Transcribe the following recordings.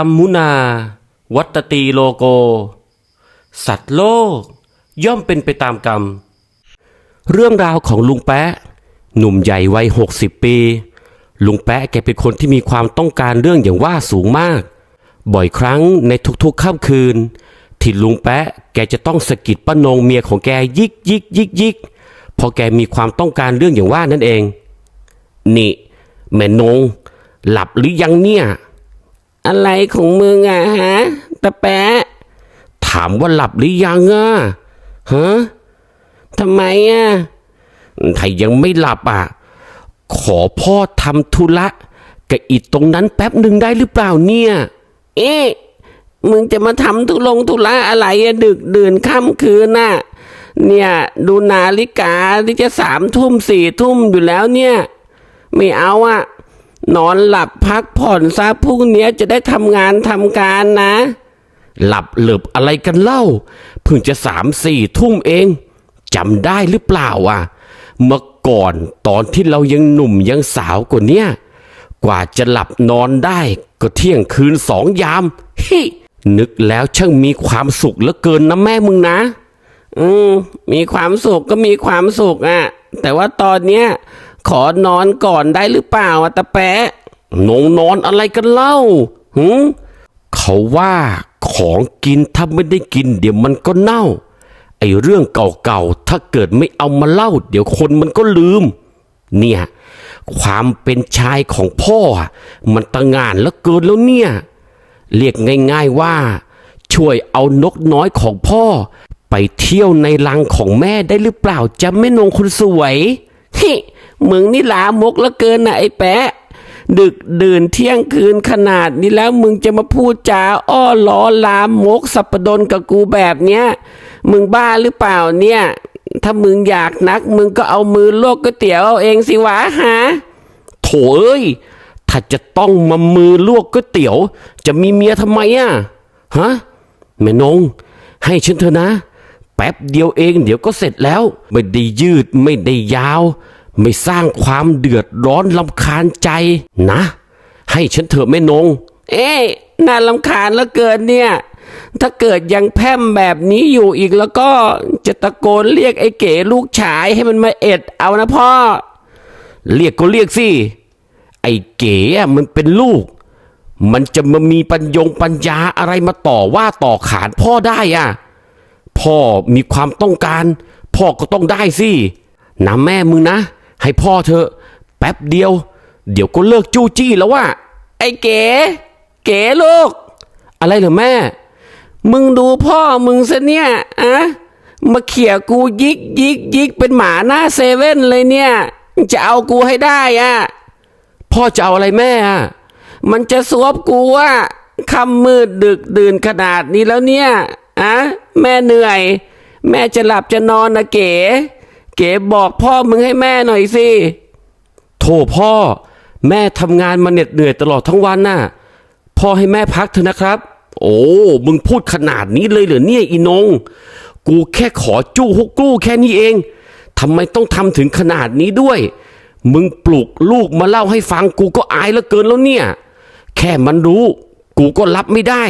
รมมุนา วัตตีโลโก สัตว์โลก ย่อมเป็นไปตามกรรม เรื่องราวของลุงแปะ หนุ่มใหญ่วัยหกสิบปี ลุงแปะแกเป็นคนที่มีความต้องการเรื่องอย่างว่าสูงมาก บ่อยครั้งในทุกๆค่ำคืน ที่ลุงแปะแกจะต้องสะกิดป้านงเมียของแกยิกยิกยิกยิกพอแกมีความต้องการเรื่องอย่างว่านั่นเอง นี่แม่นง หลับหรือยังเนี่ย อะไรของมึงอะฮะตะแปะ ถามว่าหลับหรือยังอะฮะทำไมอะถ้ายังไม่หลับอะขอพ่อทำธุระกับอีตรงนั้นแป๊บหนึ่งได้หรือเปล่าเนี่ย เอ๊ะมึงจะมาทำธุลงธุระอะไรอะดึกดื่นค่ำคืนน่ะ เนี่ยดูนาฬิกาที่จะสามทุ่มสี่ทุ่มอยู่แล้วเนี่ย ไม่เอาอะ นอนหลับพักผ่อนซะพรุ่งนี้จะได้ทำงานทำการนะ หลับเหลือบอะไรกันเล่าเพิ่งจะสามสี่ทุ่มเองจำได้หรือเปล่าอะ เมื่อก่อนตอนที่เรายังหนุ่มยังสาวกว่าเนี้ยกว่าจะหลับนอนได้ก็เที่ยงคืนสองยามฮินึกแล้วช่างมีความสุขเหลือเกินนะแม่มึงนะ อืมมีความสุขก็มีความสุขอะแต่ว่าตอนเนี้ย ขอนอนก่อนได้หรือเปล่าอะตะแปะนงนอนอะไรกันเล่าหืเขาว่าของกินถ้าไม่ได้กิน เดี๋ยวมันก็เน่า ไอ้เรื่องเก่าๆถ้าเกิดไม่เอามาเล่า เดี๋ยวคนมันก็ลืม เนี่ย ความเป็นชายของพ่อ มันตะงานแล้วเกินแล้วเนี่ย เรียกง่ายๆว่า ช่วยเอานกน้อยของพ่อ ไปเที่ยวในรังของแม่ได้หรือเปล่าจะแม่นงคนสวยฮิ มึงนี่ลามกแล้วเกินนะไอ้แปะ ดึกดื่นเที่ยงคืนขนาดนี้แล้วมึงจะมาพูดจาอ้อล้อลามกสัปดนกับกูแบบเนี้ย มึงบ้าหรือเปล่าเนี่ย ถ้ามึงอยากนัก มึงก็เอามือลวกก๋วยเตี๋ยวเอาเองสิวะฮะโถเอ้ยถ้าจะต้องมามือลวกก๋วยเตี๋ยว จะมีเมียทำไมอะฮะแม่นง ให้ฉันเถอะนะ แป๊บเดียวเองเดี๋ยวก็เสร็จแล้ว ไม่ได้ยืดไม่ได้ยาว ไม่สร้างความเดือดร้อนลำคาญใจนะ ให้ฉันเถอะแม่นง เอ๊ะน่าลำคาญเหลือเกินเนี่ย ถ้าเกิดยังแพร่มแบบนี้อยู่อีกแล้วก็จะตะโกนเรียกไอ้เก๋ลูกชายให้มันมาเอ็ดเอานะพ่อ เรียกก็เรียกสิ ไอ้เก๋อะมันเป็นลูก มันจะมามีปัญญงปัญญาอะไรมาต่อว่าต่อขานพ่อได้อะพ่อมีความต้องการ พ่อก็ต้องได้สินะแม่มึงนะ ให้พ่อเถอแป๊บเดียว เดี๋ยวก็เลิกจู้จี้แล้วว่า ไอ้เก๋ เก๋ลูก อะไรเหรอแม่ มึงดูพ่อมึงซะเนี่ยอะมาเขี่ยกูยิกยิกยิกเป็นหมาหน้าเซเว่นเลยเนี่ย จะเอากูให้ได้อะพ่อจะเอาอะไรแม่อะมันจะสวบกูว่าค่ำมืดดึกดื่นขนาดนี้แล้วเนี่ยอะแม่เหนื่อย แม่จะหลับจะนอนนะเก๋ เก๋บอกพ่อมึงให้แม่หน่อยสิ โถพ่อ แม่ทำงานมาเหน็ดเหนื่อยตลอดทั้งวันน่ะ พ่อให้แม่พักเถอะนะครับ โอ้ มึงพูดขนาดนี้เลยเหรอเนี่ยอีนง กูแค่ขอจู้ฮกกู้แค่นี้เอง ทำไมต้องทำถึงขนาดนี้ด้วย มึงปลุกลูกมาเล่าให้ฟังกูก็อายเหลือเกินแล้วเนี่ย แค่มันรู้ กูก็รับไม่ได้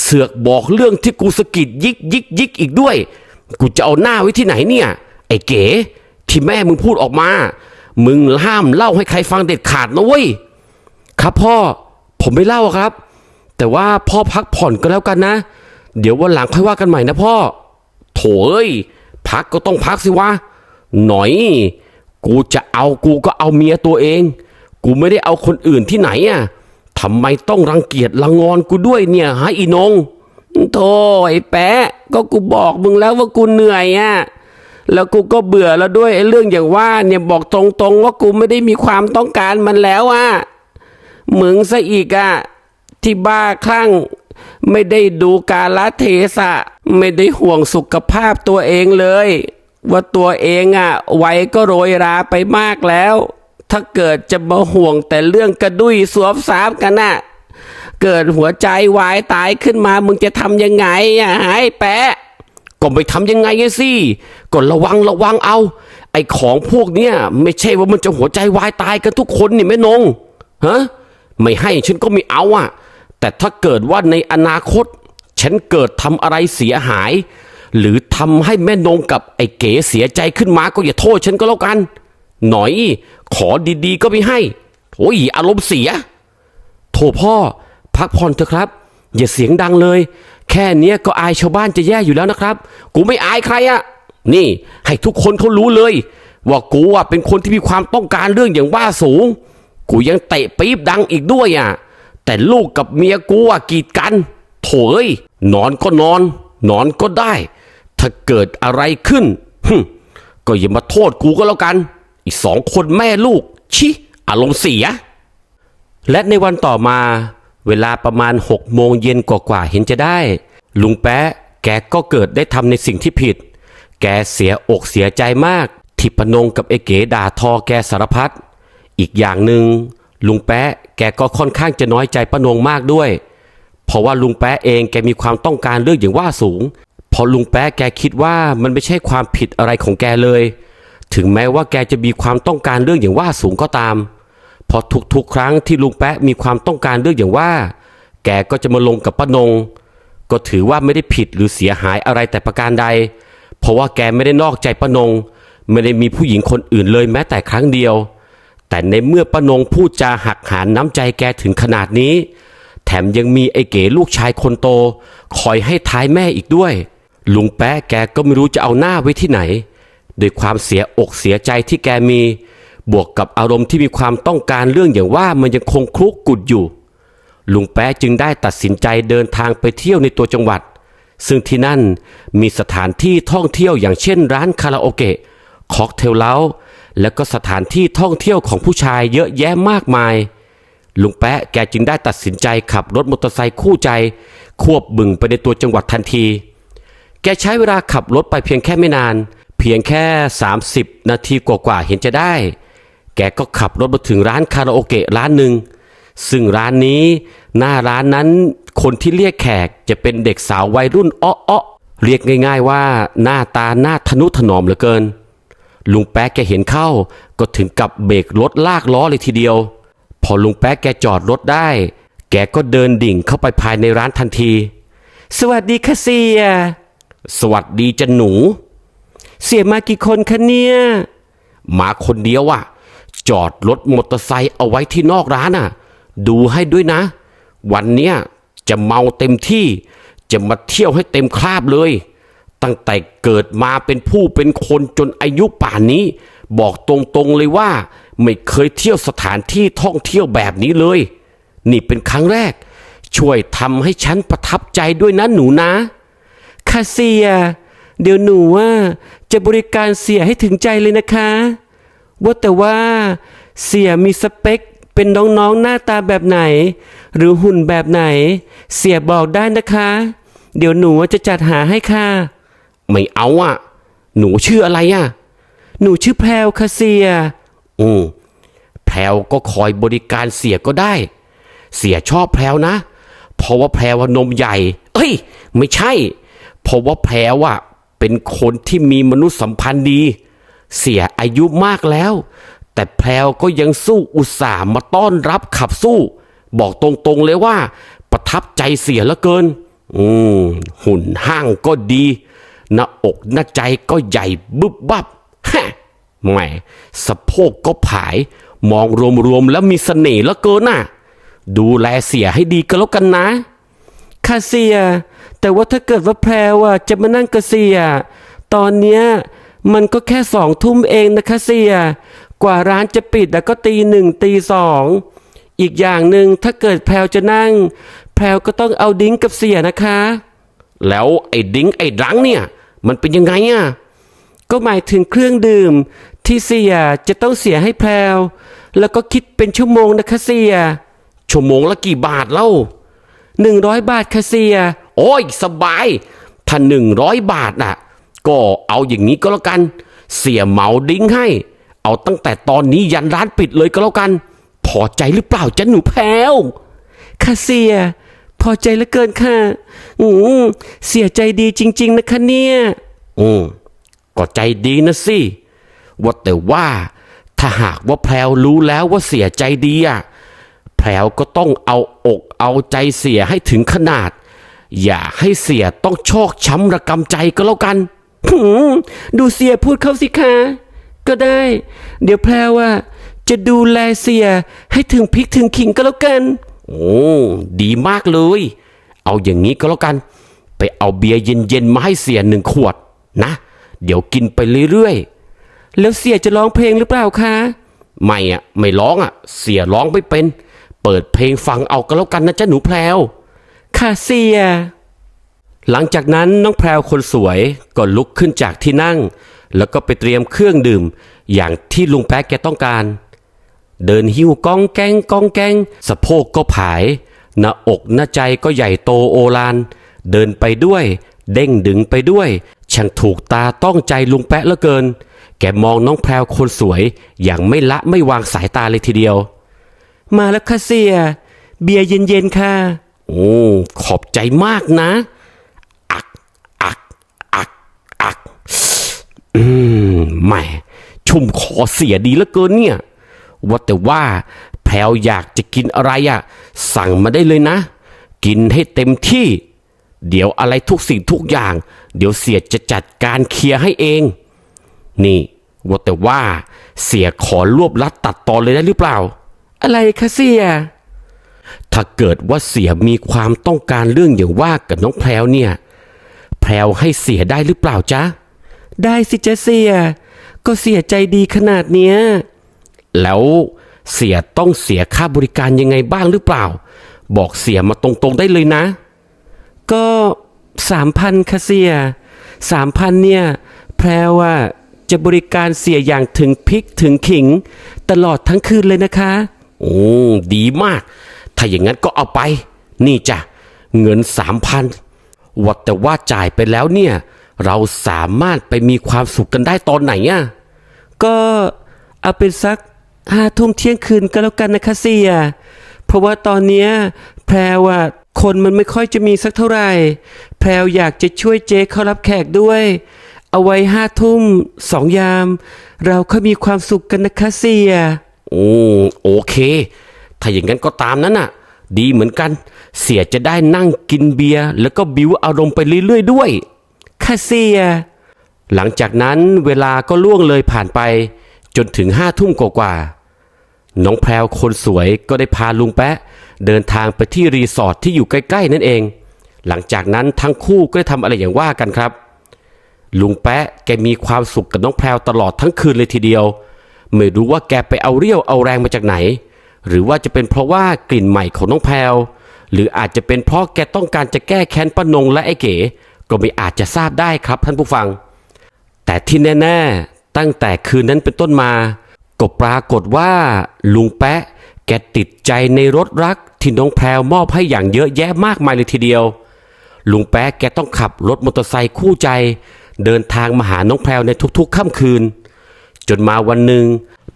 เสือกบอกเรื่องที่กูสะกิดยิกยิกยิกอีกด้วย กูจะเอาหน้าไว้ที่ไหนเนี่ย ไอ้เก๋ที่แม่มึงพูดออกมา มึงห้ามเล่าให้ใครฟังเด็ดขาดนะเว้ย ครับพ่อ ผมไม่เล่าครับ แต่ว่าพ่อพักผ่อนก็แล้วกันนะ เดี๋ยววันหลังค่อยว่ากันใหม่นะพ่อ โถเอ้ย พักก็ต้องพักสิวะ หน่อย กูจะเอากูก็เอาเมียตัวเอง กูไม่ได้เอาคนอื่นที่ไหนอะทำไมต้องรังเกียจละงอนกูด้วยเนี่ยฮะอีนงโธ่ไอ้แปะ ก็กูบอกมึงแล้วว่ากูเหนื่อยอะ แล้วกูก็เบื่อแล้วด้วยไอ้เรื่องอย่างว่าเนี่ยบอกตรงๆว่ากูไม่ได้มีความต้องการมันแล้วอะมึงซะอีกอะที่บ้าคลั่ง ไม่ได้ดูกาลเทศะ ไม่ได้ห่วงสุขภาพตัวเองเลย ว่าตัวเองอะวัยก็โรยราไปมากแล้ว ถ้าเกิดจะมาห่วงแต่เรื่องกระดุยสวบสามกันน่ะเกิดหัวใจวายตายขึ้นมามึงจะทำยังไงอะไอ้แปะ ก็ไม่ทำยังไงอะสิก็ระวังระวังเอา ไอ้ของพวกเนี้ยไม่ใช่ว่ามันจะหัวใจวายตายกันทุกคนนี่แม่นงฮะไม่ให้ฉันก็ไม่เอาอะ แต่ถ้าเกิดว่าในอนาคต ฉันเกิดทำอะไรเสียหาย หรือทำให้แม่นงกับไอ้เก๋เสียใจขึ้นมาก็อย่าโทษฉันก็แล้วกัน หน่อย ขอดีๆก็ไม่ให้โอ้ยอารมณ์เสีย โถพ่อ พักผ่อนเถอะครับ อย่าเสียงดังเลย แค่เนี้ยก็อายชาวบ้านจะแย่อยู่แล้วนะครับ กูไม่อายใครอะนี่ ให้ทุกคนเขารู้เลย ว่ากูอะเป็นคนที่มีความต้องการเรื่องอย่างว่าสูง กูยังเตะปี๊บดังอีกด้วยอะแต่ลูกกับเมียกูอะกีดกันโถเอ้ยนอนก็นอน นอนก็ได้ ถ้าเกิดอะไรขึ้นฮึก็อย่ามาโทษกูก็แล้วกัน อีกสองคนแม่ลูก ชิ อารมณ์เสีย และในวันต่อมา เวลาประมาณหกโมงเย็นกว่าๆเห็นจะได้ ลุงแป๊ะแกก็เกิดได้ทำในสิ่งที่ผิด แกเสียอกเสียใจมาก ที่ปนงกับไอ้เก๋ด่าทอแกสารพัดอีกอย่างหนึ่งลุงแป๊ะแกก็ค่อนข้างจะน้อยใจปนงมากด้วย เพราะว่าลุงแป๊ะเองแกมีความต้องการเรื่องอย่างว่าสูงพอลุงแป๊ะแกคิดว่ามันไม่ใช่ความผิดอะไรของแกเลย ถึงแม้ว่าแกจะมีความต้องการเรื่องอย่างว่าสูงก็ตาม พอทุกๆครั้งที่ลุงแป๊ะมีความต้องการเรื่องอย่างว่า แกก็จะมาลงกับป้านง ก็ถือว่าไม่ได้ผิดหรือเสียหายอะไรแต่ประการใด เพราะว่าแกไม่ได้นอกใจป้านง ไม่ได้มีผู้หญิงคนอื่นเลยแม้แต่ครั้งเดียว แต่ในเมื่อป้านงพูดจาหักหานน้ำใจแกถึงขนาดนี้ แถมยังมีไอ้เก๋ลูกชายคนโต คอยให้ท้ายแม่อีกด้วย ลุงแป๊ะแกก็ไม่รู้จะเอาหน้าไว้ที่ไหน ด้วยความเสียอกเสียใจที่แกมี บวกกับอารมณ์ที่มีความต้องการเรื่องอย่างว่ามันยังคงคลุกกุดอยู่ ลุงแป๊ะจึงได้ตัดสินใจเดินทางไปเที่ยวในตัวจังหวัด ซึ่งที่นั่นมีสถานที่ท่องเที่ยวอย่างเช่นร้านคาราโอเกะค็อกเทลเล้าและก็สถานที่ท่องเที่ยวของผู้ชายเยอะแยะมากมาย ลุงแป๊ะแกจึงได้ตัดสินใจขับรถมอเตอร์ไซค์คู่ใจ ควบบึงไปในตัวจังหวัดทันที แกใช้เวลาขับรถไปเพียงแค่ไม่นาน เพียงแค่ 30 นาทีกว่าๆเห็นจะได้ แกก็ขับรถมาถึงร้านคาราโอเกะร้านหนึ่งซึ่งร้านนี้หน้าร้านนั้นคนที่เรียกแขกจะเป็นเด็กสาววัยรุ่นอ้อๆเรียกง่าย ๆว่าหน้าตาหน้าทนุถนอมเหลือเกิน ลุงแป๊ะแกเห็นเข้า ก็ถึงกับเบรกรถลากล้อเลยทีเดียว พอลุงแป๊ะแกจอดรถได้ แกก็เดินดิ่งเข้าไปภายในร้านทันที สวัสดีค่ะเสีย สวัสดีจันหนู เสียมากี่คนคะเนี่ย มาคนเดียวอะ จอดรถมอเตอร์ไซค์เอาไว้ที่นอกร้านอะดูให้ด้วยนะ วันเนี้ยจะเมาเต็มที่ จะมาเที่ยวให้เต็มคราบเลย ตั้งแต่เกิดมาเป็นผู้เป็นคนจนอายุป่านนี้ บอกตรงๆเลยว่า ไม่เคยเที่ยวสถานที่ท่องเที่ยวแบบนี้เลย นี่เป็นครั้งแรก ช่วยทำให้ฉันประทับใจด้วยนะหนูนะค่ะเสีย เดี๋ยวหนูว่าจะบริการเสียให้ถึงใจเลยนะคะ ว่าแต่ว่าเสียมีสเปคเป็นน้องๆหน้าตาแบบไหน หรือหุ่นแบบไหน เสียบอกได้นะคะ เดี๋ยวหนูจะจัดหาให้ค่ะ ไม่เอาอะ หนูชื่ออะไรอะ หนูชื่อแพรวค่ะเสียอืมแพรวก็คอยบริการเสียก็ได้ เสียชอบแพรวนะ เพราะว่าแพรว่านมใหญ่ เอ้ย ไม่ใช่ เพราะว่าแพรวอะเป็นคนที่มีมนุษยสัมพันธ์ดี เสียอายุมากแล้ว แต่แพรวก็ยังสู้อุตส่าห์มาต้อนรับขับสู้ บอกตรงๆเลยว่า ประทับใจเสียเหลือเกิน อืม หุ่นห้างก็ดีหน้าอกหน้าใจก็ใหญ่บึบบับฮะแหมสะโพกก็ผาย มองรวมๆแล้วมีเสน่ห์เหลือเกินน่ะ ดูแลเสียให้ดีก็แล้วกันนะค่ะเสีย แต่ว่าถ้าเกิดว่าแพรวอะจะมานั่งกับเสีย ตอนเนี้ย มันก็แค่สองทุ่มเองนะคะเสีย กว่าร้านจะปิดแล้วก็ตีหนึ่งตีสอง อีกอย่างหนึ่งถ้าเกิดแพรวจะนั่ง แพรวก็ต้องเอาดิ้งกับเสียนะคะ แล้วไอ้ดิ้งไอ้ดังเนี่ย มันเป็นยังไงอะ ก็หมายถึงเครื่องดื่ม ที่เสียจะต้องเสียให้แพรวแล้วก็คิดเป็นชั่วโมงนะคะเสีย ชั่วโมงละกี่บาทเล่าหนึ่งร้อยบาทค่ะเสีย โอ้ยสบาย ถ้าหนึ่งร้อยบาทน่ะ ก็เอาอย่างนี้ก็แล้วกัน เสียเหมาดิ้งให้ เอาตั้งแต่ตอนนี้ยันร้านปิดเลยก็แล้วกัน พอใจหรือเปล่าจ๊ะหนูแพรวค่ะเสีย พอใจเหลือเกินค่ะ อืมเสียใจดีจริง ๆ นะคะเนี่ย อืมก็ใจดีนะสิ ว่าแต่ว่าถ้าหากว่าแพรวรู้แล้วว่าเสียใจดีอะแพรวก็ต้องเอาอกเอาใจเสียให้ถึงขนาด อย่าให้เสียต้องชอกช้ำระกำใจก็แล้วกัน ดูเสียพูดเข้าสิคะก็ได้ เดี๋ยวแพรว่า จะดูแลเสียให้ถึงพริกถึงขิงก็แล้วกัน โอ้ดีมากเลย เอาอย่างนี้ก็แล้วกัน ไปเอาเบียร์เย็นๆมาให้เสียหนึ่งขวดนะ เดี๋ยวกินไปเรื่อยๆ แล้วเสียจะร้องเพลงหรือเปล่าคะไม่อะไม่ร้องอะเสียร้องไม่เป็น เปิดเพลงฟังเอาก็แล้วกันนะจ๊ะหนูแพรวค่ะเสีย หลังจากนั้นน้องแพรวคนสวยก็ลุกขึ้นจากที่นั่ง แล้วก็ไปเตรียมเครื่องดื่ม อย่างที่ลุงแป๊ะแกต้องการ เดินหิ้วก้องแกงก้องแกงสะโพกก็ผาย หน้าอกหน้าใจก็ใหญ่โตโอฬารเดินไปด้วย เด้งดึงไปด้วย ช่างถูกตาต้องใจลุงแป๊ะเหลือเกิน แกมองน้องแพรวคนสวย อย่างไม่ละไม่วางสายตาเลยทีเดียว มาแล้วค่ะเสีย เบียร์เย็นๆค่ะ โอ้ขอบใจมากนะ อัก อัก อัก อัก อืมแหม่ชุ่มคอเสียดีเหลือเกินเนี่ย ว่าแต่ว่าแพรวอยากจะกินอะไรอะสั่งมาได้เลยนะ กินให้เต็มที่ เดี๋ยวอะไรทุกสิ่งทุกอย่าง เดี๋ยวเสียจะจัดการเคลียร์ให้เอง นี่ ว่าแต่ว่า เสียขอรวบลัดตัดตอนเลยได้หรือเปล่า อะไรคะเสีย ถ้าเกิดว่าเสียมีความต้องการเรื่องอย่างว่ากับน้องแพรวเนี่ย แพรวให้เสียได้หรือเปล่าจ๊ะ ได้สิจะเสีย ก็เสียใจดีขนาดเนี้ย แล้วเสียต้องเสียค่าบริการยังไงบ้างหรือเปล่า บอกเสียมาตรงๆได้เลยนะ ก็สามพันค่ะเสียสามพันเนี่ยแพรว่าจะบริการเสียอย่างถึงพริกถึงขิง ตลอดทั้งคืนเลยนะคะ โอ้ดีมาก ถ้าอย่างนั้นก็เอาไป นี่จ้ะ เงินสามพันว่าแต่ว่าจ่ายไปแล้วเนี่ย เราสามารถไปมีความสุขกันได้ตอนไหนอะก็เอาเป็นสักห้าทุ่มเที่ยงคืนก็แล้วกันนะคะเสียเพราะว่าตอนเนี้ยแพรว่าคนมันไม่ค่อยจะมีสักเท่าไหร่ แพรวอยากจะช่วยเจ๊เขารับแขกด้วย เอาไว้ห้าทุ่มสองยาม เราค่อยมีความสุขกันนะคะเสียโอ้โอเค ถ้าอย่างนั้นก็ตามนั้นน่ะ ดีเหมือนกัน เสียจะได้นั่งกินเบียร์แล้วก็บิวอารมณ์ไปเรื่อยๆด้วย ค่ะเสีย หลังจากนั้นเวลาก็ล่วงเลยผ่านไป จนถึงห้าทุ่มกว่าๆน้องแพรวคนสวยก็ได้พาลุงแปะ เดินทางไปที่รีสอร์ทที่อยู่ใกล้ๆนั่นเอง หลังจากนั้นทั้งคู่ก็ได้ทำอะไรอย่างว่ากันครับ ลุงแปะแกมีความสุขกับน้องแพรวตลอดทั้งคืนเลยทีเดียว ไม่รู้ว่าแกไปเอาเรี่ยวเอาแรงมาจากไหน หรือว่าจะเป็นเพราะว่ากลิ่นใหม่ของน้องแพรวหรืออาจจะเป็นเพราะแกต้องการจะแก้แค้นป้านงและไอ้เก๋ ก็ไม่อาจจะทราบได้ครับท่านผู้ฟัง แต่ที่แน่ๆ ตั้งแต่คืนนั้นเป็นต้นมา ก็ปรากฏว่า ลุงแปะแกติดใจในรถรักที่น้องแพรวมอบให้อย่างเยอะแยะมากมายเลยทีเดียว ลุงแปะแกต้องขับรถมอเตอร์ไซค์คู่ใจ เดินทางมาหาน้องแพรวในทุกๆค่ำคืน จนมาวันหนึ่ง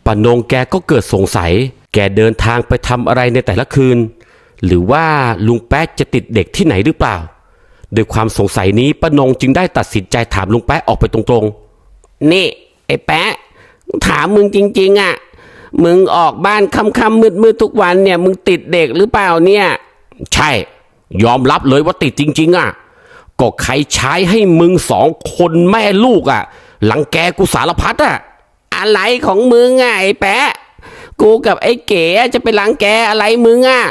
ปานงแกก็เกิดสงสัย แกเดินทางไปทำอะไรในแต่ละคืน หรือว่าลุงแป๊ะจะติดเด็กที่ไหนหรือเปล่า ด้วยความสงสัยนี้ป้านงจึงได้ตัดสินใจถามลุงแป๊ะออกไปตรงๆ นี่ ไอ้แป๊ะถามมึงจริง ๆอะ มึงออกบ้านค่ำๆมืดๆทุกวันเนี่ย มึงติดเด็กหรือเปล่าเนี่ย ใช่ ยอมรับเลยว่าติดจริง ๆอะก็ใครใช้ให้มึงสองคนแม่ลูกอะ หลังแกกูสารพัดอะ อะไรของมึงอะไอ้แปะกูกับไอ้เก๋จะไปหลังแกอะไรมึงอะ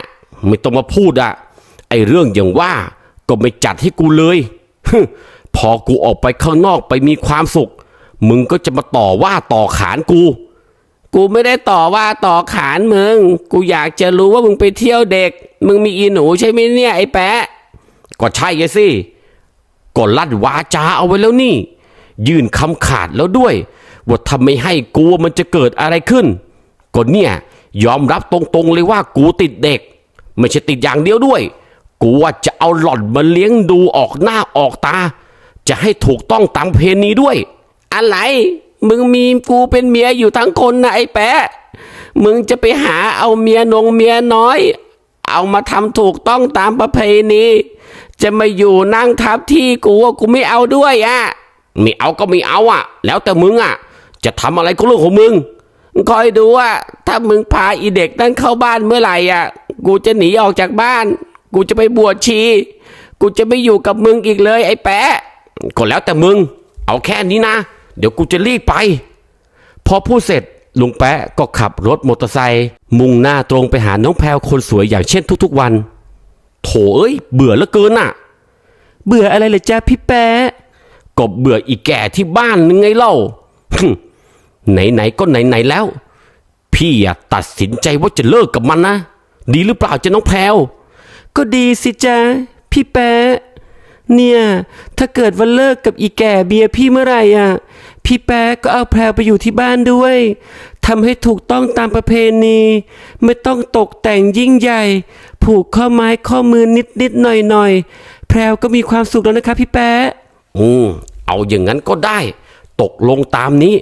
ไม่ต้องมาพูดอะไอ้เรื่องอย่างว่า ก็ไม่จัดให้กูเลยฮึพอกูออกไปข้างนอกไปมีความสุข มึงก็จะมาต่อว่าต่อขานกู กูไม่ได้ต่อว่าต่อขานมึง กูอยากจะรู้ว่ามึงไปเที่ยวเด็ก มึงมีอีหนูใช่ไหมเนี่ยไอ้แปะก็ใช่ไงสิก็ลั่นวาจาเอาไว้แล้วนี่ ยื่นคำขาดแล้วด้วยว่าถ้าไม่ให้กูมันจะเกิดอะไรขึ้นก็เนี่ยยอมรับตรงๆเลยว่ากูติดเด็ก ไม่ใช่ติดอย่างเดียวด้วย กูว่าจะเอาหล่อนมาเลี้ยงดูออกหน้าออกตา จะให้ถูกต้องตามเพณีด้วย อะไร มึงมีกูเป็นเมียอยู่ทั้งคนนะไอ้แปะ มึงจะไปหาเอาเมียนงเมียน้อย เอามาทำถูกต้องตามประเพณีจะมาอยู่นั่งทับที่กูว่ากูไม่เอาด้วยอะไม่เอาก็ไม่เอาอะ แล้วแต่มึงอะ จะทำอะไรก็เรื่องของมึงคอยดูว่า ถ้ามึงพาอีเด็กนั่นเข้าบ้านเมื่อไหร่อะ กูจะหนีออกจากบ้าน กูจะไปบวชชี กูจะไม่อยู่กับมึงอีกเลยไอ้แปะก็แล้วแต่มึง เอาแค่นี้นะ เดี๋ยวกูจะรีบไป พอพูดเสร็จลุงแปะก็ขับรถมอเตอร์ไซค์มุ่งหน้าตรงไปหาน้องแพรวคนสวยอย่างเช่นทุกๆวัน โถเอ้ย เบื่อเหลือเกินน่ะ เบื่ออะไรเลยจ้าพี่แปะก็เบื่ออีแก่ที่บ้านนึงไงเล่า ไหนๆก็ไหนๆแล้ว พี่อะตัดสินใจว่าจะเลิกกับมันนะ ดีหรือเปล่าจะน้องแพรว ก็ดีสิจ้าพี่แปะเนี่ย ถ้าเกิดว่าเลิกกับอีแก่เบียร์พี่เมื่อไหร่อะ พี่แปะก็เอาแพรวไปอยู่ที่บ้านด้วยทำให้ถูกต้องตามประเพณี ไม่ต้องตกแต่งยิ่งใหญ่ ผูกข้อไม้ข้อมือนิดนิดหน่อยหน่อยแพรวก็มีความสุขแล้วนะคะพี่แปะอืมเอาอย่างนั้นก็ได้ ตกลงตามนี้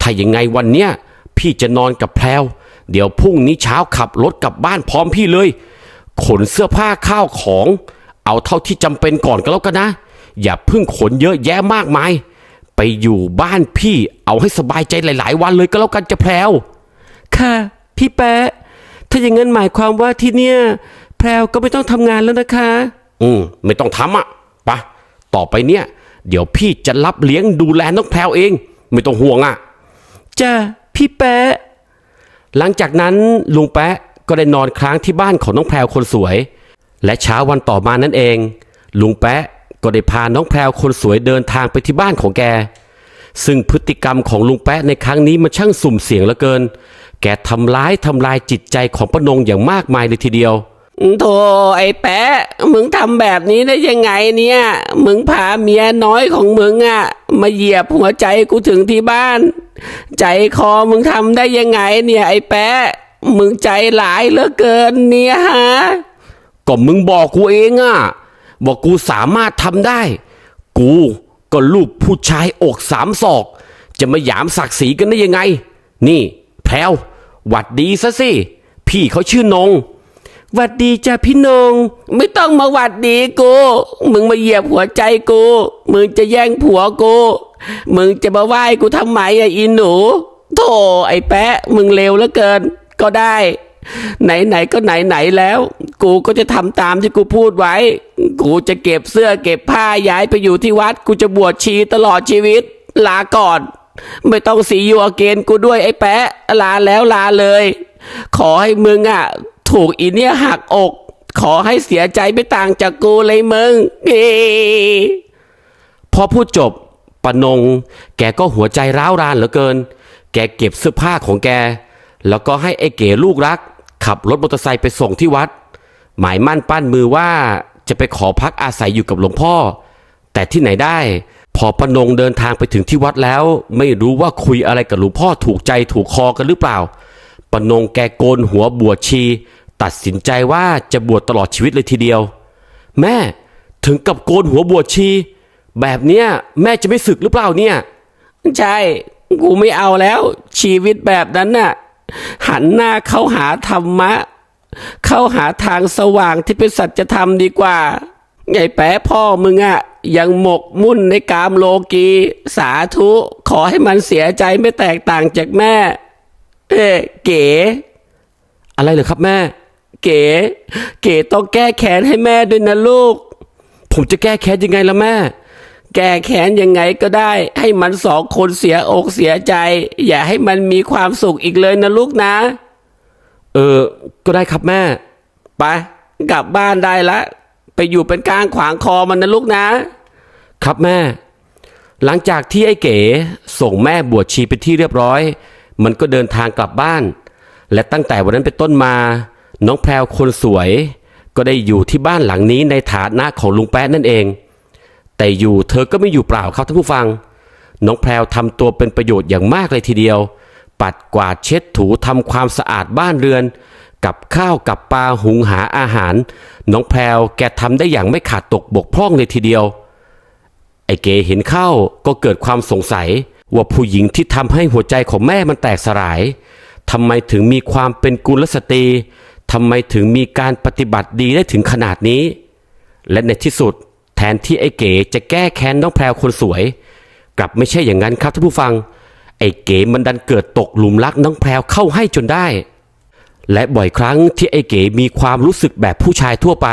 ถ้ายังไงวันเนี้ยพี่จะนอนกับแพรวเดี๋ยวพรุ่งนี้เช้าขับรถกลับบ้านพร้อมพี่เลย ขนเสื้อผ้าข้าวของ เอาเท่าที่จำเป็นก่อนก็แล้วกันนะ อย่าเพิ่งขนเยอะแยะมากมาย ไปอยู่บ้านพี่เอาให้สบายใจหลาย ๆ วันเลยก็แล้วกันจะแพรวค่ะ พี่แปะถ้าอย่างนั้นหมายความว่าที่เนี่ย แพรวก็ไม่ต้องทำงานแล้วนะคะ อืมไม่ต้องทำอะไปะต่อไปเนี่ย เดี๋ยวพี่จะรับเลี้ยงดูแลน้องแพรวเอง ไม่ต้องห่วงอะจ้าพี่แปะหลังจากนั้นลุงแปะ ก็ได้นอนค้างที่บ้านของน้องแพรวคนสวย และเช้าวันต่อมานั่นเอง ลุงแปะก็ได้พาน้องแพรวคนสวยเดินทางไปที่บ้านของแก ซึ่งพฤติกรรมของลุงแปะในครั้งนี้มันช่างสุ่มเสี่ยงเหลือเกิน แกทำร้ายทำลายจิตใจของป้านงอย่างมากมายเลยทีเดียวโธ่ไอ้แปะมึงทำแบบนี้ได้ยังไงเนี่ย มึงพาเมียน้อยของมึงอะ มาเหยียบหัวใจกูถึงที่บ้าน ใจคอมึงทำได้ยังไงเนี่ยไอ้แปะ มึงใจหลายเหลือเกินเนี่ยฮะก็มึงบอกกูเองอะว่ากูสามารถทำได้ กูก็ลูกผู้ชายอกสามศอก จะมาหยามศักดิ์ศรีกันได้ยังไง นี่แพรวหวัดดีซะสิ พี่เขาชื่อนงหวัดดีจ้ะพี่นง ไม่ต้องมาหวัดดีกู มึงมาเหยียบหัวใจกู มึงจะแย่งผัวกู มึงจะมาไหว้กูทำไมอะอีหนู โธ่ไอ้แปะมึงเลวเหลือเกิน ก็ได้ ไหนๆก็ไหนๆแล้ว กูก็จะทำตามที่กูพูดไว้ กูจะเก็บเสื้อเก็บผ้าย้ายไปอยู่ที่วัด กูจะบวชชีตลอดชีวิต ลาก่อน ไม่ต้องสีอยู่อเกนกูด้วยไอ้แปะลาแล้วลาเลย ขอให้มึงอะ ถูกอีเนี่ยหักอก ขอให้เสียใจไม่ต่างจากกูเลยมึงพอพูดจบปนง แกก็หัวใจร้าวรานเหลือเกิน แกเก็บเสื้อผ้าของแก แล้วก็ให้ไอ้เก๋ลูกรัก ขับรถมอเตอร์ไซค์ไปส่งที่วัด หมายมั่นปั้นมือว่าจะไปขอพักอาศัยอยู่กับหลวงพ่อ แต่ที่ไหนได้พอปนงเดินทางไปถึงที่วัดแล้ว ไม่รู้ว่าคุยอะไรกับหลวงพ่อถูกใจถูกคอกันหรือเปล่าปนงแกโกนหัวบวชชี ตัดสินใจว่าจะบวชตลอดชีวิตเลยทีเดียว แม่ถึงกับโกนหัวบวชชี แบบเนี้ยแม่จะไม่สึกหรือเปล่าเนี่ย ใช่ กูไม่เอาแล้ว ชีวิตแบบนั้นน่ะ หันหน้าเข้าหาธรรมะ เข้าหาทางสว่างที่เป็นสัจธรรมดีกว่าไอ้แปะพ่อมึงอะยังหมกมุ่นในกามโลกีสาธุขอให้มันเสียใจไม่แตกต่างจากแม่ เอ๊เก๋ อะไรเหรอครับแม่ เก๋ เก๋ต้องแก้แค้นให้แม่ด้วยนะลูก ผมจะแก้แค้นยังไงล่ะแม่ แก้แค้นยังไงก็ได้ ให้มันสองคนเสียอกเสียใจ อย่าให้มันมีความสุขอีกเลยนะลูกนะ เออ ก็ได้ครับแม่ ไป กลับบ้านได้ละ ไปอยู่เป็นกลางขวางคอมันนะลูกนะ ครับแม่ หลังจากที่ไอ้เก๋ส่งแม่บวชชีเป็นที่เรียบร้อย มันก็เดินทางกลับบ้าน และตั้งแต่วันนั้นเป็นต้นมา น้องแพรวคนสวย ก็ได้อยู่ที่บ้านหลังนี้ในฐานะของลุงแป๊ะนั่นเอง แต่อยู่เธอก็ไม่อยู่เปล่าครับท่านผู้ฟัง น้องแพรวทำตัวเป็นประโยชน์อย่างมากเลยทีเดียว ปัดกวาดเช็ดถูทำความสะอาดบ้านเรือน กับข้าวกับปลาหุงหาอาหาร น้องแพรวแกทำได้อย่างไม่ขาดตกบกพร่องเลยทีเดียว ไอเก๋เห็นเข้าก็เกิดความสงสัย ว่าผู้หญิงที่ทำให้หัวใจของแม่มันแตกสลายทำไมถึงมีความเป็นกุลสตรีทำไมถึงมีการปฏิบัติดีได้ถึงขนาดนี้ และในที่สุด แทนที่ไอ้เก๋จะแก้แค้นน้องแพรวคนสวย กลับไม่ใช่อย่างนั้นครับท่านผู้ฟัง ไอ้เก๋มันดันเกิดตกหลุมรักน้องแพรวเข้าให้จนได้ และบ่อยครั้งที่ไอ้เก๋มีความรู้สึกแบบผู้ชายทั่วไป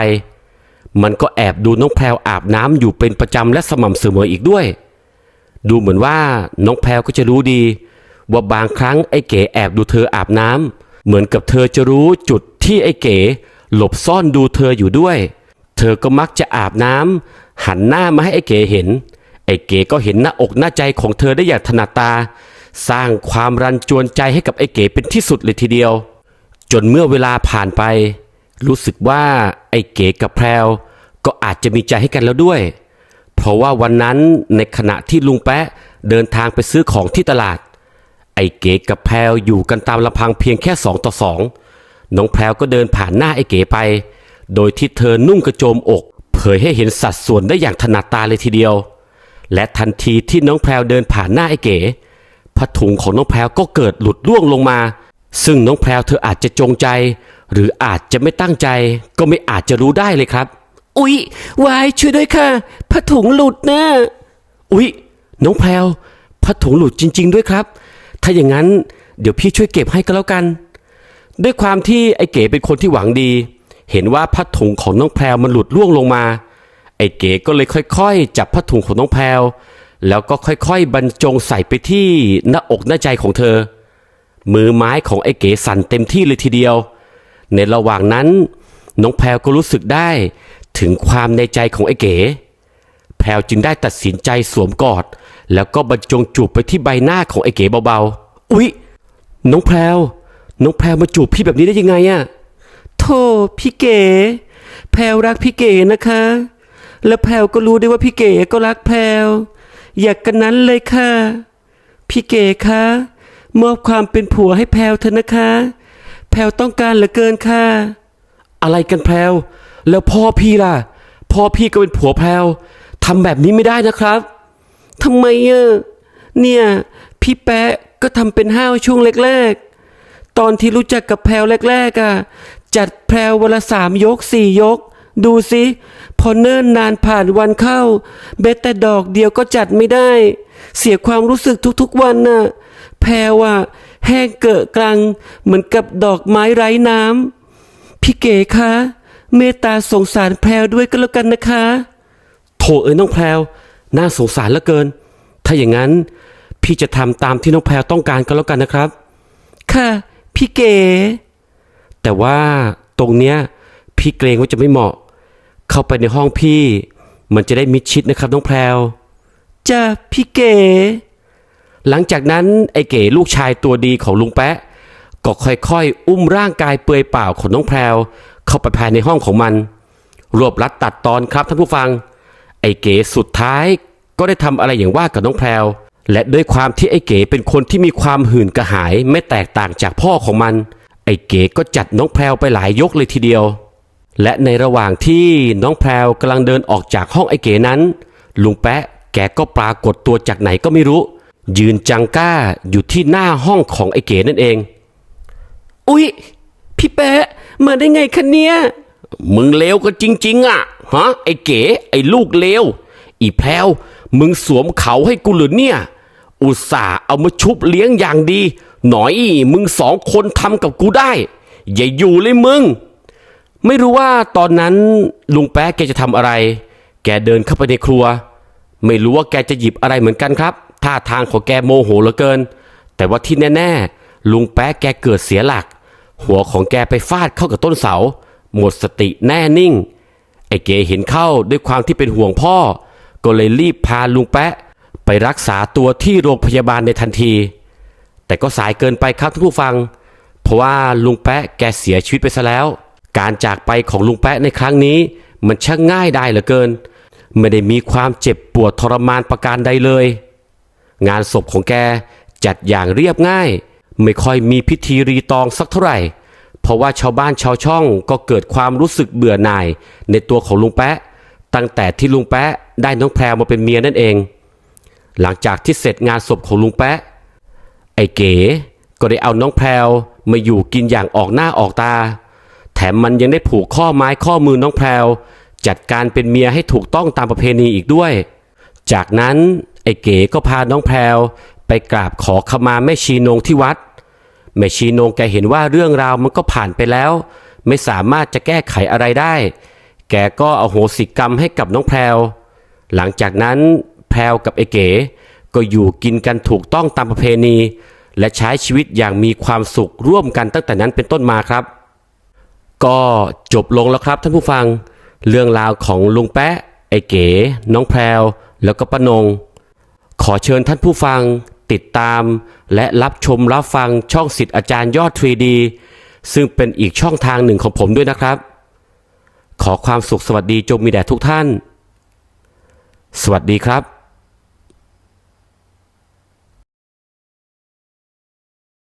มันก็แอบดูน้องแพรวอาบน้ำอยู่เป็นประจำและสม่ำเสมออีกด้วย ดูเหมือนว่าน้องแพรวก็จะรู้ดี ว่าบางครั้งไอ้เก๋แอบดูเธออาบน้ำเหมือนกับเธอจะรู้จุดที่ไอ้เก๋หลบซ่อนดูเธออยู่ด้วย เธอก็มักจะอาบน้ำหันหน้ามาให้ไอ้เก๋เห็น ไอ้เก๋ก็เห็นหน้าอกหน้าใจของเธอได้อย่างถนัดตา สร้างความรันจวนใจให้กับไอ้เก๋เป็นที่สุดเลยทีเดียว จนเมื่อเวลาผ่านไป รู้สึกว่าไอ้เก๋กับแพรวก็อาจจะมีใจให้กันแล้วด้วย เพราะว่าวันนั้นในขณะที่ลุงแปะเดินทางไปซื้อของที่ตลาด ไอ้เก๋กับแพรวอยู่กันตามลำพังเพียงแค่สองต่อสองน้องแพรวก็เดินผ่านหน้าไอ้เก๋ไป โดยที่เธอนุ่งกระโจมอก เผยให้เห็นสัดส่วนได้อย่างถนัดตาเลยทีเดียว และทันทีที่น้องแพรวเดินผ่านหน้าไอ้เก๋ผ้าถุงของน้องแพรวก็เกิดหลุดร่วงลงมา ซึ่งน้องแพรวเธออาจจะจงใจ หรืออาจจะไม่ตั้งใจ ก็ไม่อาจจะรู้ได้เลยครับ อุ๊ยวายช่วยด้วยค่ะผ้าถุงหลุดนะอุ๊ย น้องแพรวผ้าถุงหลุดจริง ๆ ด้วยครับ ถ้าอย่างนั้นเดี๋ยวพี่ช่วยเก็บให้ก็แล้วกัน ด้วยความที่ไอ้เก๋เป็นคนที่หวังดี เห็นว่าผ้าถุงของน้องแพรวมันหลุดร่วงลงมา ไอ้เก๋ก็เลยค่อยๆ จับผ้าถุงของน้องแพรวแล้วก็ค่อยๆ บรรจงใส่ไปที่หน้าอกหน้าใจของเธอ มือไม้ของไอ้เก๋สั่นเต็มที่เลยทีเดียว ในระหว่างนั้นน้องแพรวก็รู้สึกได้ถึงความในใจของไอ้เก๋ แพรวจึงได้ตัดสินใจสวมกอด แล้วก็บรรจงจูบไปที่ใบหน้าของไอ้เก๋เบาๆ อุ๊ย น้องแพรว น้องแพรวมาจูบพี่แบบนี้ได้ยังไงอะ โธ่พี่เก๋แพลวรักพี่เก๋นะคะ แล้วแพลวก็รู้ได้ว่าพี่เก๋ก็รักแพลวอยากกันนั้นเลยค่ะ พี่เก๋คะมอบความเป็นผัวให้แพลวเถอะนะคะ แพลวต้องการเหลือเกินค่ะ อะไรกันแพรวแล้วพ่อพี่ล่ะ พ่อพี่ก็เป็นผัวแพรวทำแบบนี้ไม่ได้นะครับทำไมอ่เนี่ย พี่แปะก็ทำเป็นห้าวช่วงแรกๆ ตอนที่รู้จักกับแพลวแรกๆอะ จัดแพลววันละสามยกสี่ยก ดูสิพอเนิ่นนานผ่านวันเข้าเบ็ดแต่ดอกเดียวก็จัดไม่ได้ เสียความรู้สึกทุกๆวันน่ะแพลวอะแห้งเกอะกลัง เหมือนกับดอกไม้ไร้น้ำพี่เก๋คะเมตตาสงสารแพลวด้วยก็แล้วกันนะคะ โถเอ้ยน้องแพรวน่าสงสารเหลือเกิน ถ้าอย่างนั้น พี่จะทำตามที่น้องแพรวต้องการก็แล้วกันนะครับ ค่ะ พี่เก๋ แต่ว่าตรงเนี้ยพี่เกรงว่าจะไม่เหมาะ เข้าไปในห้องพี่ มันจะได้มิดชิดนะครับน้องแพรวจ้ะพี่เก๋หลังจากนั้นไอ้เก๋ลูกชายตัวดีของลุงแปะก็ค่อยๆ อุ้มร่างกายเปลือยเปล่าของน้องแพรวเข้าไปภายในห้องของมัน รวบรัดตัดตอนครับท่านผู้ฟัง ไอ้เก๋สุดท้ายก็ได้ทำอะไรอย่างว่ากับน้องแพรวและด้วยความที่ไอ้เก๋เป็นคนที่มีความหื่นกระหายไม่แตกต่างจากพ่อของมัน ไอ้เก๋ก็จัดน้องแพรวไปหลายยกเลยทีเดียว และในระหว่างที่น้องแพรวกำลังเดินออกจากห้องไอ้เก๋นั้น ลุงแปะแกก็ปรากฏตัวจากไหนก็ไม่รู้ ยืนจังก้าอยู่ที่หน้าห้องของไอ้เก๋นั่นเอง อุ๊ย พี่แปะมาได้ไงคะเนี่ย มึงเลวก็จริง ๆอะฮะไอ้เก๋ไอ้ลูกเลวอีแพรวมึงสวมเขาให้กูหรือเนี่ย อุตส่าห์เอามาชุบเลี้ยงอย่างดี หน่อยมึงสองคนทำกับกูได้ อย่าอยู่เลยมึง ไม่รู้ว่าตอนนั้นลุงแป๊ะแกจะทำอะไร แกเดินเข้าไปในครัว ไม่รู้ว่าแกจะหยิบอะไรเหมือนกันครับ ท่าทางของแกโมโหเหลือเกิน แต่ว่าที่แน่ ๆ ลุงแป๊ะแกเกิดเสียหลัก หัวของแกไปฟาดเข้ากับต้นเสา หมดสติแน่นิ่ง ไอ้เก๋เห็นเข้าด้วยความที่เป็นห่วงพ่อ ก็เลยรีบพาลุงแป๊ะไปรักษาตัวที่โรงพยาบาลในทันที แต่ก็สายเกินไปครับท่านผู้ฟัง เพราะว่าลุงแป๊ะแกเสียชีวิตไปซะแล้ว การจากไปของลุงแป๊ะในครั้งนี้ มันช่างง่ายได้เหลือเกิน ไม่ได้มีความเจ็บปวดทรมานประการใดเลย งานศพของแกจัดอย่างเรียบง่าย ไม่ค่อยมีพิธีรีตองสักเท่าไหร่ เพราะว่าชาวบ้านชาวช่องก็เกิดความรู้สึกเบื่อหน่ายในตัวของลุงแป๊ะตั้งแต่ที่ลุงแป๊ะได้น้องแพรวมาเป็นเมียนั่นเอง หลังจากที่เสร็จงานศพของลุงแป๊ะ ไอ้เก๋ก็ได้เอาน้องแพรวมาอยู่กินอย่างออกหน้าออกตา แถมมันยังได้ผูกข้อไม้ข้อมือน้องแพรวจัดการเป็นเมียให้ถูกต้องตามประเพณีอีกด้วย จากนั้นไอ้เก๋ก็พาน้องแพรวไปกราบขอขมาแม่ชีนงที่วัด แม่ชีนงแกเห็นว่าเรื่องราวมันก็ผ่านไปแล้ว ไม่สามารถจะแก้ไขอะไรได้ แกก็เอาโหสิกรรมให้กับน้องแพรวหลังจากนั้นแพรวกับไอ้เก๋ ก็อยู่กินกันถูกต้องตามประเพณี และใช้ชีวิตอย่างมีความสุขร่วมกันตั้งแต่นั้นเป็นต้นมาครับ ก็จบลงแล้วครับท่านผู้ฟัง เรื่องราวของลุงแปะไอเก๋น้องแพรวแล้วก็ป้านง ขอเชิญท่านผู้ฟัง ติดตาม และรับชมรับฟังช่องสิทธิ์อาจารย์ยอด 3D ซึ่งเป็นอีกช่องทางหนึ่งของผมด้วยนะครับ ขอความสุขสวัสดีจงมีแด่ทุกท่าน สวัสดีครับ